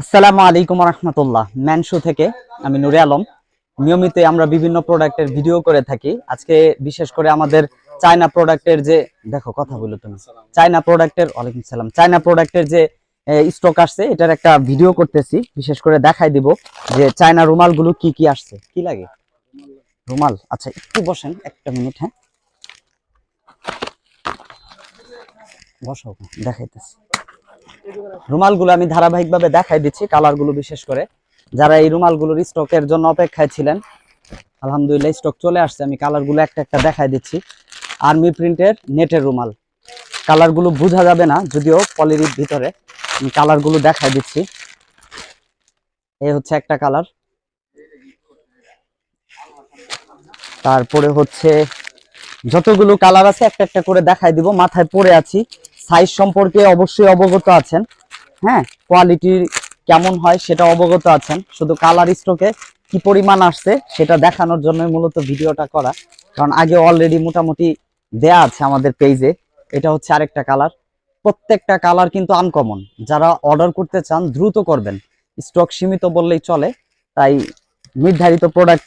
আসসালামু আলাইকুম রহমতুল্লাহ ম্যানশো থেকে আমি নুরে আলম। নিয়মিত আমরা বিভিন্ন প্রোডাক্টের ভিডিও করে থাকি। আজকে বিশেষ করে আমাদের চায়না প্রোডাক্টের যে, দেখো কথা বলো তুমি। চায়না প্রোডাক্টের, ওয়ালাইকুম সালাম। চায়না প্রোডাক্টের যে স্টক আসছে, এটার একটা ভিডিও করতেছি। বিশেষ করে দেখাই দিব যে চায়না রুমালগুলো কি কি আসছে। কি লাগে? রুমাল। আচ্ছা একটু বসেন, একটা মিনিট হ্যাঁ। বসাও, দেখাইতেছি। রুমালগুলো আমি ধারাবাহিকভাবে দেখাই দিচ্ছি, কালারগুলো বিশেষ করে। যারা এই রুমালগুলোর স্টকের জন্য অপেক্ষায় ছিলেন, আলহামদুলিল্লাহ স্টক চলে আসছে, আমি কালারগুলো একটা একটা দেখাই দিচ্ছি। আর্মি প্রিন্টের নেটের রুমাল। কালারগুলো বোঝা যাবে না, যদিও পলির ভিতরে। আমি কালারগুলো দেখাই দিচ্ছি। এই হচ্ছে একটা কালার। তারপরে হচ্ছে যতগুলো কালার আছে, একটা একটা করে দেখাই দিব। মাথায় পড়ে আছি। সাইজ সম্পর্কে অবশ্যই অবগত আছেন। হ্যাঁ কোয়ালিটি কেমন হয় সেটা অবগত আছেন। শুধু কালার স্টকে কি পরিমাণ আসছে সেটা দেখানোর জন্য মূলত ভিডিওটা করা। কারণ আগে অলরেডি মোটামুটি দেয়া আছে আমাদের পেজে এটা হচ্ছে আরেকটা কালার প্রত্যেকটা কালার কিন্তু আনকমন যারা অর্ডার করতে চান, দ্রুত করবেন। স্টক সীমিত বললেই চলে। তাই নির্ধারিত প্রোডাক্ট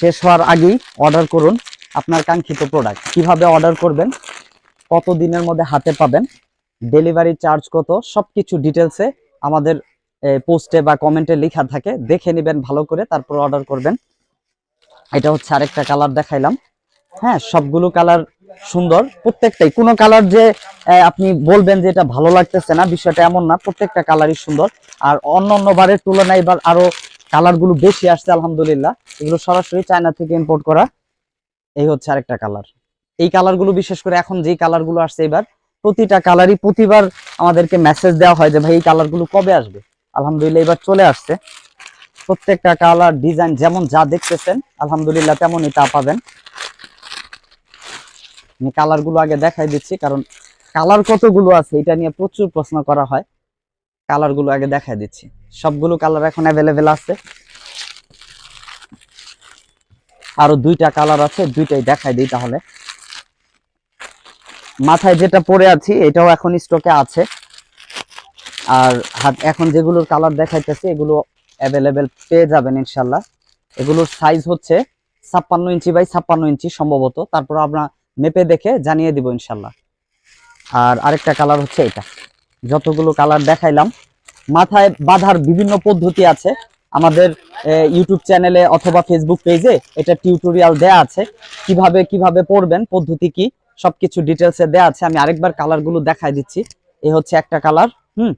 শেষ হওয়ার আগেই অর্ডার করুন। আপনার কাঙ্ক্ষিত প্রোডাক্ট কীভাবে অর্ডার করবেন? কত দিনের মধ্যে হাতে পাবেন? ডেলিভারি চার্জ কত? সবকিছু ডিটেলসে আমাদের পোস্টে বা কমেন্টে লেখা থাকে। দেখে নেবেন, ভালো করে তারপর অর্ডার করবেন। এটা হচ্ছে আরেকটা কালার দেখাইলাম। হ্যাঁ সবগুলো কালার সুন্দর। প্রত্যেকটাই, কোনো কালার যে আপনি বলবেন যে এটা ভালো লাগতেছে না, বিষয়টা এমন না। প্রত্যেকটা কালারই সুন্দর। আর অন্য অন্য বারের তুলনায় এবার আরও কালারগুলো বেশি আসছে, আলহামদুলিল্লাহ। এগুলো সরাসরি চায়না থেকে ইম্পোর্ট করা। এই হচ্ছে আরেকটা কালার এই কালারগুলো বিশেষ করে এখন যেই কালারগুলো আসছে এবার, প্রতিটা কালারই প্রতিবার আমাদেরকে মেসেজ দেওয়া হয় যে, ভাই, এই কালারগুলো কবে আসবে? আলহামদুলিল্লাহ, এবার চলে আসছে। প্রত্যেকটা কালার ডিজাইন যেমন যা দেখতেছেন, আলহামদুলিল্লাহ তেমনই তা পাবেন। আমি কালারগুলো আগে দেখাই দিচ্ছি, কারণ কালার কতগুলো আছে এটা নিয়ে প্রচুর প্রশ্ন করা হয়। কালারগুলো আগে দেখাই দিচ্ছি। সবগুলো কালার এখন অ্যাভেলেবেল আছে। আরও দুইটা কালার আছে, দুইটাই দেখাই দিই তাহলে। মাথায় যেটা পরে আছি, এটাও এখন স্টকে আছে। আর হাত এখন যেগুলোর কালার দেখাইতেছি, এগুলো অ্যাভেলেবেল পেয়ে যাবেন ইনশাল্লাহ এগুলোর সাইজ হচ্ছে ছাপ্পান্ন ইঞ্চি বাই ছাপ্পান্ন ইঞ্চি সম্ভবত। তারপর আমরা মেপে দেখে জানিয়ে দিব ইনশাল্লাহ আর আরেকটা কালার হচ্ছে এটা। যতগুলো কালার দেখাইলাম, মাথায় বাঁধার বিভিন্ন পদ্ধতি আছে। আমাদের ইউটিউব চ্যানেলে অথবা ফেসবুক পেজে এটা টিউটোরিয়াল দেয়া আছে। কীভাবে কীভাবে পড়বেন, পদ্ধতি কি, সবকিছু ডিটেলসে দেয়া আছে। আমি আরেকবার কালারগুলো দেখাই দিচ্ছি। এ হচ্ছে একটা কালার হুম?